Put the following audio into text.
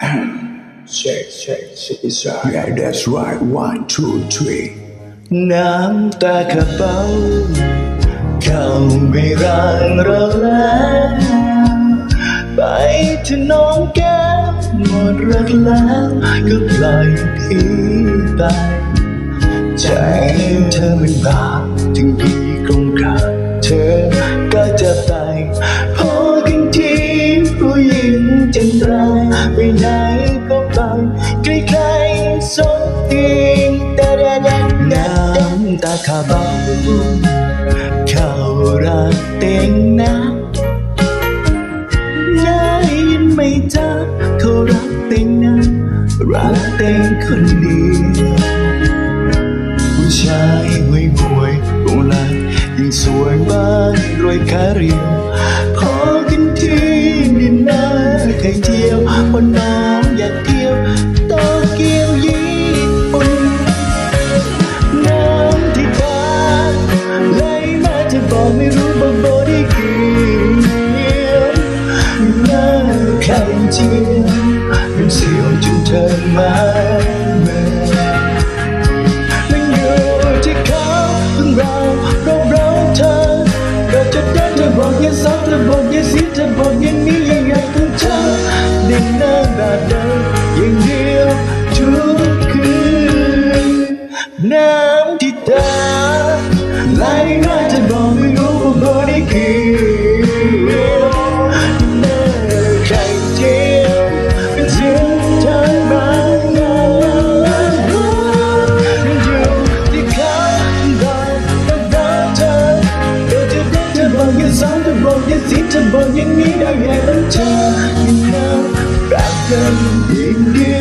Shake, shake, shake, shake. Yeah, that's right. One, two, three. น้ำตาขะเบาเข้าไม่รังเราแล้วไปเถอะน้องแก้วหมดรักแล้วก็ปล่อยพี่ไปใจเธอมันบาปถึงพี่ ไหนก็ไปใกล้ๆสนตีนแต่แดดน้ำตาขาเบาเข้ารักเต็งนะได้ยินไหมจ๊ะเขารักเต็งนะรักเต็งคนเดียวผู้ชายห่วยห่วยโบรานยิ่งสวยบ้านรวยขาเรียวพอ เจียวเป็นเสียวจนเธอมาเมื่อมันอยู่ที่เขาเพิ่งเราเราเราเธอก็จะเดินเธอบอกอย่าซ้ำเธอบอกอย่าสิเธอบอกอย่างนี้ยังไงต้องเธอดินหน้าแบบเดิมอย่างเดียวทุก บอกยังสิเธอบอกอย่างนี้ได้ไงต้องเธอยิ่งน้ำรักกันยิ่งดี